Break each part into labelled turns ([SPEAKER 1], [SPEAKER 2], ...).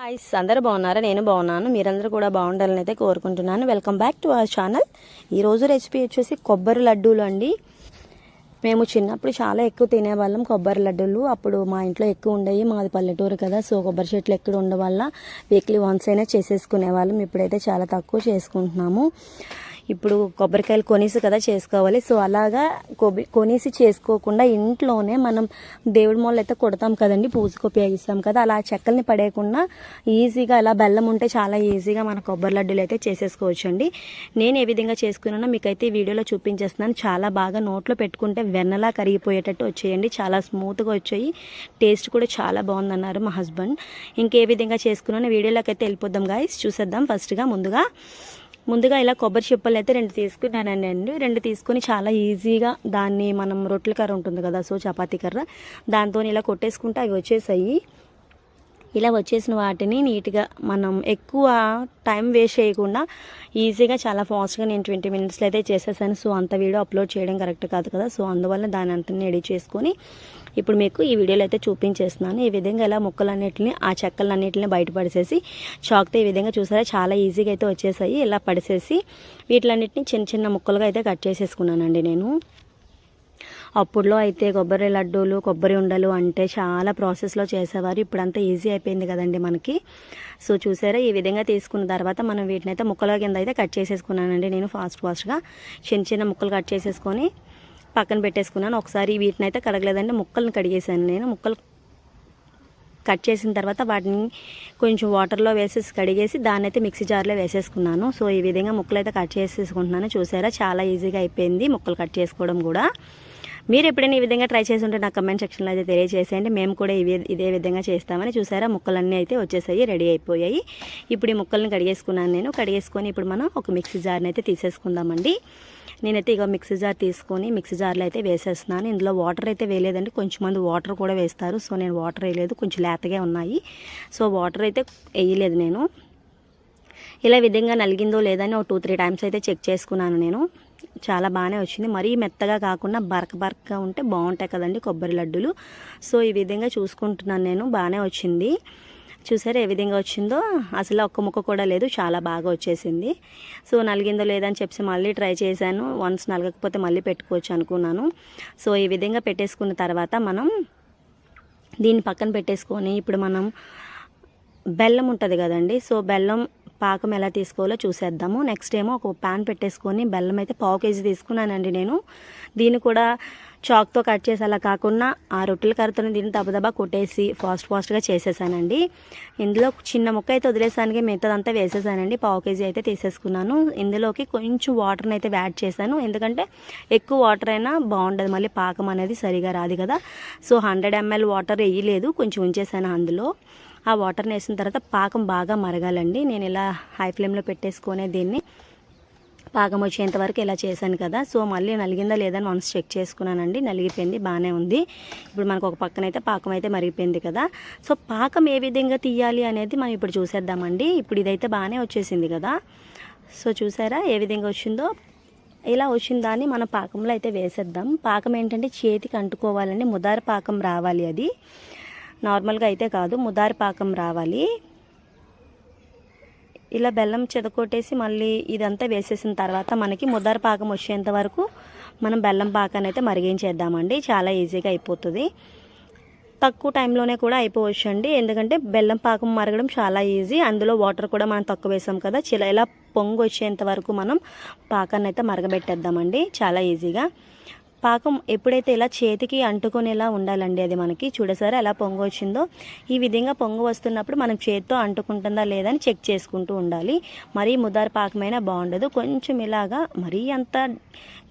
[SPEAKER 1] Hi's అందరూ బాగున్నారా? నేను బాగున్నాను. మీరందరూ కూడా బాగుండాలని అయితే కోరుకుంటున్నాను. Welcome back to our channel ఈరోజు రెసిపీ వచ్చేసి కొబ్బరి లడ్డూలు అండి. మేము చిన్నప్పుడు చాలా ఎక్కువ తినేవాళ్ళం కొబ్బరి లడ్డూలు. అప్పుడు మా ఇంట్లో ఎక్కువ ఉండేవి మాది పల్లెటూరు కదా సో కొబ్బరి చెట్లు ఎక్కడ ఉండడం వల్ల వీక్లీ వన్స్ అయినా చేసేసుకునే వాళ్ళం ఇప్పుడైతే చాలా తక్కువ చేసుకుంటున్నాము. ఇప్పుడు కొబ్బరికాయలు కొనేసి కదా చేసుకోవాలి. సో అలాగా కొబ్బరి కొనేసి చేసుకోకుండా ఇంట్లోనే మనం దేవుడి మొదలు అయితే కొడతాం కదండి. పూజకు ఉపయోగిస్తాం కదా. అలా చెక్కల్ని పడేయకుండా ఈజీగా అలా బెల్లం ఉంటే చాలా ఈజీగా మన కొబ్బరి లడ్డూలు అయితే చేసేసుకోవచ్చు అండి నేను ఏ విధంగా చేసుకున్నానో మీకైతే వీడియోలో చూపించేస్తున్నాను. చాలా బాగా నోట్లో పెట్టుకుంటే వెన్నలా కరిగిపోయేటట్టు వచ్చేయండి. చాలా స్మూత్గా వచ్చాయి. టేస్ట్ కూడా చాలా బాగుందన్నారు మా హస్బెండ్. ఇంకే విధంగా చేసుకున్నానో వీడియోలోకి అయితే వెళ్ళిపోద్దాం గాయస్. చూసేద్దాం ఫస్ట్గా ముందుగా. ముందుగా ఇలా కొబ్బరి చిప్పలు అయితే రెండు తీసుకున్నానండి అండి. రెండు తీసుకొని చాలా ఈజీగా దాన్ని మనం రొట్టెల కర్ర ఉంటుంది కదా సో చపాతీ కర్ర దాంతో ఇలా కొట్టేసుకుంటే అవి వచ్చేసాయి. ఇలా వచ్చేసిన వాటిని నీట్గా మనం ఎక్కువ టైం వేస్ట్ చేయకుండా ఈజీగా చాలా ఫాస్ట్గా నేను ట్వంటీ మినిట్స్లో అయితే చేసేసాను. సో అంత వీడియో అప్లోడ్ చేయడం కరెక్ట్ కాదు కదా. సో అందువల్ల దాని అంతని ఎడిట్ చేసుకొని ఇప్పుడు మీకు ఈ వీడియోలో అయితే చూపించేస్తున్నాను. ఈ విధంగా ఇలా ముక్కలన్నిటిని ఆ చెక్కలన్నిటిని బయటపడిసేసి చాక్తో ఈ విధంగా చూసారా? చాలా ఈజీగా అయితే వచ్చేసాయి. ఇలా పడిసేసి వీటిలన్నిటిని చిన్న చిన్న ముక్కలుగా అయితే కట్ చేసేసుకున్నానండి నేను. అప్పుడులో అయితే కొబ్బరి లడ్డూలు కొబ్బరి ఉండలు అంటే చాలా ప్రాసెస్లో చేసేవారు. ఇప్పుడంతా ఈజీ అయిపోయింది కదండి మనకి. సో చూసారా ఈ విధంగా తీసుకున్న తర్వాత మనం వీటిని అయితే ముక్కల కింద అయితే కట్ చేసేసుకున్నానండి నేను ఫాస్ట్ ఫాస్ట్గా చిన్న చిన్న ముక్కలు కట్ చేసేసుకొని పక్కన పెట్టేసుకున్నాను. ఒకసారి వీటిని అయితే కడగలేదండి ముక్కలను కడిగేసాను నేను. ముక్కలు కట్ చేసిన తర్వాత వాటిని కొంచెం వాటర్లో వేసేసి కడిగేసి దాన్ని అయితే మిక్సీ జార్లో వేసేసుకున్నాను. సో ఈ విధంగా ముక్కలు అయితే కట్ చేసేసుకుంటున్నాను. చూసారా చాలా ఈజీగా అయిపోయింది ముక్కలు కట్ చేసుకోవడం కూడా. మీరు ఎప్పుడైనా ఈ విధంగా ట్రై చేసి ఉంటే నా కమెంట్ సెక్షన్లో అయితే తెలియజేసేయండి. మేము కూడా ఇవే ఇదే విధంగా చేస్తామని చూసారా? ముక్కలన్నీ అయితే వచ్చేసాయి రెడీ అయిపోయాయి. ఇప్పుడు ఈ ముక్కల్ని కడిగేసుకున్నాను నేను. కడిగేసుకొని ఇప్పుడు మనం ఒక మిక్సీ జార్ని అయితే తీసేసుకుందామండి. నేనైతే ఇక మిక్సీ జార్ తీసుకొని మిక్సీ జార్లో అయితే వేసేస్తున్నాను. ఇందులో వాటర్ అయితే వేయలేదండి. కొంచెం మంది వాటర్ కూడా వేస్తారు. సో నేను వాటర్ వేయలేదు. కొంచెం లేతగా ఉన్నాయి. సో వాటర్ అయితే వేయలేదు నేను. ఇలా విధంగా నలిగిందో లేదని ఒక టూ త్రీ టైమ్స్ అయితే చెక్ చేసుకున్నాను నేను. చాలా బాగానే వచ్చింది. మరీ మెత్తగా కాకుండా బరక బరకగా ఉంటే బాగుంటాయి కదండి కొబ్బరి లడ్డూలు. సో ఈ విధంగా చూసుకుంటున్నాను నేను. బాగానే వచ్చింది. చూసారా ఏ విధంగా వచ్చిందో? అసలు ఒక్క ముక్క కూడా లేదు. చాలా బాగా వచ్చేసింది. సో నలిగిందో లేదని చెప్పి మళ్ళీ ట్రై చేశాను. వన్స్ నలగకపోతే మళ్ళీ పెట్టుకోవచ్చు అనుకున్నాను. సో ఈ విధంగా పెట్టేసుకున్న తర్వాత మనం దీన్ని పక్కన పెట్టేసుకొని ఇప్పుడు మనం బెల్లం ఉంటుంది కదండి. సో బెల్లం పాకం ఎలా తీసుకోవాలో చూసేద్దాము. నెక్స్ట్ ఏమో ఒక ప్యాన్ పెట్టేసుకొని బెల్లం అయితే పావు కేజీ తీసుకున్నానండి నేను. దీన్ని కూడా చాక్తో కట్ చేసి అలా కాకుండా ఆ రొట్టెల కరతను దీన్ని దబదబా కొట్టేసి ఫాస్ట్ ఫాస్ట్గా చేసేసానండి. ఇందులో చిన్న ముక్క అయితే వదిలేసానికి మిగతాదంతా వేసేసానండి. పావు కేజీ అయితే తీసేసుకున్నాను. ఇందులోకి కొంచెం వాటర్ని అయితే యాడ్ చేశాను. ఎందుకంటే ఎక్కువ వాటర్ అయినా బాగుండదు. మళ్ళీ పాకం అనేది సరిగా రాదు కదా. సో హండ్రెడ్ ఎంఎల్ వాటర్ వేయలేదు. కొంచెం ఉంచేసాను అందులో. ఆ వాటర్ని వేసిన తర్వాత పాకం బాగా మరగాలండి. నేను ఇలా హై ఫ్లేమ్లో పెట్టేసుకునే దీన్ని. పాకం వచ్చేంత వరకు ఇలా చేశాను కదా. సో మళ్ళీ నలిగిందా లేదని మనసు చెక్ చేసుకున్నానండి. నలిగిపోయింది బాగానే ఉంది. ఇప్పుడు మనకు ఒక పక్కన అయితే పాకం అయితే మరిగిపోయింది కదా. సో పాకం ఏ విధంగా తీయాలి అనేది మనం ఇప్పుడు చూసేద్దామండి. ఇప్పుడు ఇదైతే బాగానే వచ్చేసింది కదా. సో చూసారా ఏ విధంగా వచ్చిందో? ఇలా వచ్చిన దాన్ని మన పాకంలో అయితే వేసేద్దాం. పాకం ఏంటంటే చేతికి అంటుకోవాలండి. ముదార పాకం రావాలి అది. నార్మల్గా అయితే కాదు ముదారి పాకం రావాలి. ఇలా బెల్లం చెదకొట్టేసి మళ్ళీ ఇదంతా వేసేసిన తర్వాత మనకి ముదారి పాకం వచ్చేంత వరకు మనం బెల్లం పాకాన్ని అయితే మరిగించేద్దామండి. చాలా ఈజీగా అయిపోతుంది. తక్కువ టైంలోనే కూడా అయిపోవచ్చు అండి ఎందుకంటే బెల్లం పాకం మరగడం చాలా ఈజీ. అందులో వాటర్ కూడా మనం తక్కువ వేసాం కదా చిల ఇలా పొంగు వచ్చేంత వరకు మనం పాకాన్ని అయితే మరగబెట్టేద్దామండి. చాలా ఈజీగా. పాకం ఎప్పుడైతే ఇలా చేతికి అంటుకునేలా ఉండాలండి అది మనకి చూడసారా ఎలా పొంగు వచ్చిందో. ఈ విధంగా పొంగు వస్తున్నప్పుడు మనం చేతితో అంటుకుంటుందా లేదా అని చెక్ చేసుకుంటూ ఉండాలి. మరీ ముదారు పాకమైనా బాగుండదు. కొంచెం ఇలాగా మరీ అంత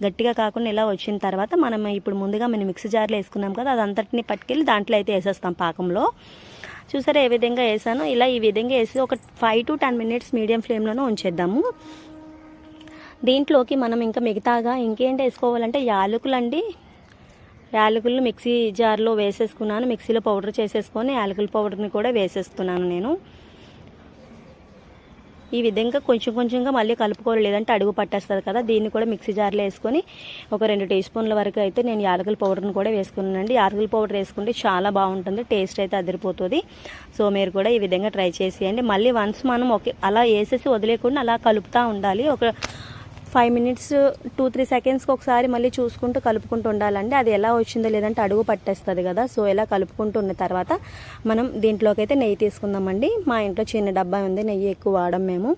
[SPEAKER 1] గట్టిగా కాకుండా ఇలా వచ్చిన తర్వాత మనం ఇప్పుడు ముందుగా మనం మిక్సీ జార్లో వేసుకున్నాం కదా అదంతటిని పట్టుకెళ్ళి దాంట్లో అయితే వేసేస్తాం పాకంలో. చూసారా ఏ విధంగా వేసాను? ఇలా ఈ విధంగా వేసి ఒక five to ten minutes medium ఫ్లేమ్లోనే ఉంచేద్దాము. దీంట్లోకి మనం ఇంకా మిగతాగా ఇంకేంటి వేసుకోవాలంటే యాలకులు అండి యాలకులు మిక్సీ జార్లో వేసేసుకున్నాను. మిక్సీలో పౌడర్ చేసేసుకొని యాలకుల పౌడర్ని కూడా వేసేస్తున్నాను నేను. ఈ విధంగా కొంచెం కొంచెంగా మళ్ళీ కలుపుకోవాలి లేదంటే అడుగు పట్టేస్తుంది కదా. దీన్ని కూడా మిక్సీ జార్లో వేసుకొని ఒక రెండు టీ స్పూన్ల వరకు అయితే నేను యాలకుల పౌడర్ని కూడా వేసుకున్నానండి. యాలకుల పౌడర్ వేసుకుంటే చాలా బాగుంటుంది టేస్ట్ అయితే అదిరిపోతుంది. సో మీరు కూడా ఈ విధంగా ట్రై చేసేయండి. మళ్ళీ వన్స్ మనం ఒకే అలా వేసేసి వదిలేకుండా అలా కలుపుతూ ఉండాలి. ఒక ఫైవ్ మినిట్స్ టూ త్రీ సెకండ్స్కి ఒకసారి మళ్ళీ చూసుకుంటూ కలుపుకుంటూ ఉండాలండి. అది ఎలా వచ్చిందో లేదంటే అడుగు పట్టేస్తుంది కదా. సో ఇలా కలుపుకుంటూ ఉన్న తర్వాత మనం దీంట్లోకి అయితే నెయ్యి తీసుకుందామండి. మా ఇంట్లో చిన్న డబ్బా ఉంది. నెయ్యి ఎక్కువ వాడం మేము.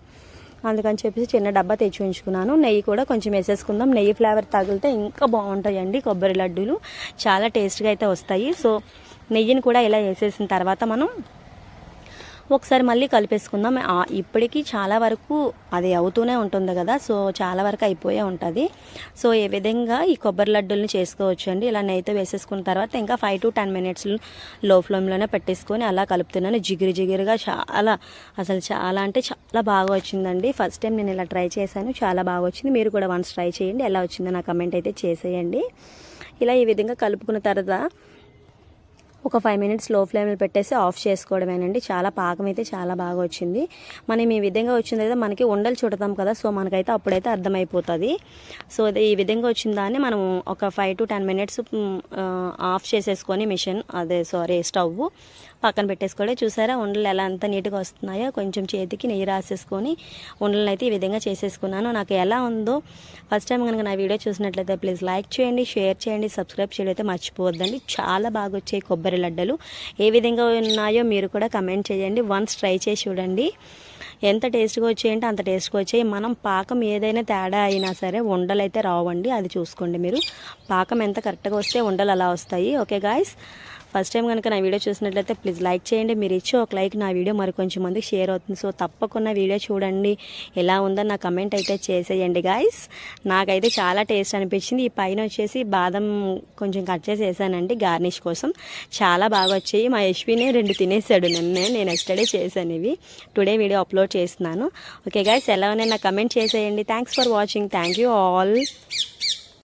[SPEAKER 1] అందుకని చెప్పేసి చిన్న డబ్బా తెచ్చి ఉంచుకున్నాను. నెయ్యి కూడా కొంచెం వేసేసుకుందాం. నెయ్యి ఫ్లేవర్ తగిలితే ఇంకా బాగుంటాయండి కొబ్బరి లడ్డూలు. చాలా టేస్ట్గా అయితే వస్తాయి. సో నెయ్యిని కూడా ఇలా వేసేసిన తర్వాత మనం ఒకసారి మళ్ళీ కలిపేసుకుందాం. ఇప్పటికీ చాలా వరకు అది అవుతూనే ఉంటుంది కదా సో చాలా వరకు అయిపోయే ఉంటుంది. సో ఏ విధంగా ఈ కొబ్బరి లడ్డూల్ని చేసుకోవచ్చు అండి ఇలా నెయ్యితో వేసేసుకున్న తర్వాత ఇంకా ఫైవ్ టు టెన్ మినిట్స్లో ఫ్లేమ్లోనే పెట్టేసుకొని అలా కలుపుతున్నాను. జిగిరి జిగిరిగా చాలా అసలు చాలా అంటే చాలా బాగా వచ్చిందండి. ఫస్ట్ టైం నేను ఇలా ట్రై చేశాను చాలా బాగా వచ్చింది. మీరు కూడా వన్స్ ట్రై చేయండి ఎలా వచ్చిందో నా కమెంట్ అయితే చేసేయండి. ఇలా ఈ విధంగా కలుపుకున్న తర్వాత ఒక ఫైవ్ మినిట్స్లో ఫ్లేమ్లో పెట్టేసి ఆఫ్ చేసుకోవడమేనండి. చాలా పాకం అయితే చాలా బాగా వచ్చింది. మనం ఈ విధంగా వచ్చిన తర్వాత మనకి ఉండలు చుడతాం కదా సో మనకైతే అప్పుడైతే అర్థమైపోతుంది. సో ఈ విధంగా వచ్చిన దాన్ని మనం ఒక five to ten minutes off చేసేసుకొని మిషన్ అదే సారీ స్టవ్ పక్కన పెట్టేసుకోవాలి. చూసారా ఉండలు ఎలా అంత నీట్గా వస్తున్నాయో? కొంచెం చేతికి నెయ్యి రాసేసుకొని ఉండలను అయితే ఈ విధంగా చేసేసుకున్నాను. నాకు ఎలా ఉందో ఫస్ట్ టైం కనుక నా వీడియో చూసినట్లయితే ప్లీజ్ లైక్ చేయండి షేర్ చేయండి సబ్స్క్రైబ్ చేయడం అయితే మర్చిపోవద్దండి. చాలా బాగా వచ్చాయి కొబ్బరి లడ్డలు. ఏ విధంగా ఉన్నాయో మీరు కూడా కమెంట్ చేయండి. వన్స్ ట్రై చేసి చూడండి. ఎంత టేస్ట్గా వచ్చాయంటే అంత టేస్ట్గా వచ్చాయి. మనం పాకం ఏదైనా తేడా అయినా సరే ఉండలు అయితే రావండి. అది చూసుకోండి మీరు. పాకం ఎంత కరెక్ట్గా వస్తే ఉండలు అలా వస్తాయి. ఓకే గాయస్ ఫస్ట్ టైం కనుక నా వీడియో చూసినట్లయితే ప్లీజ్ లైక్ చేయండి. మీరు ఇచ్చే ఒక లైక్ నా వీడియో మరి కొంచెం మందికి షేర్ అవుతుంది. సో తప్పకుండా వీడియో చూడండి. ఎలా ఉందో నా కమెంట్ అయితే చేసేయండి గాయస్ నాకైతే చాలా టేస్ట్ అనిపించింది. ఈ పైన వచ్చేసి బాదం కొంచెం కట్ చేసి వేసానండి గార్నిష్ కోసం. చాలా బాగా వచ్చాయి. మా యశ్విని రెండు తినేసాడు నిన్నే. నేను ఎస్టర్డే చేశాను ఇవి. టుడే వీడియో అప్లోడ్ చేస్తున్నాను. ఓకే గాయస్ ఎలా ఉన్నాయి? నాకు కమెంట్ చేసేయండి. Thanks for watching thank you all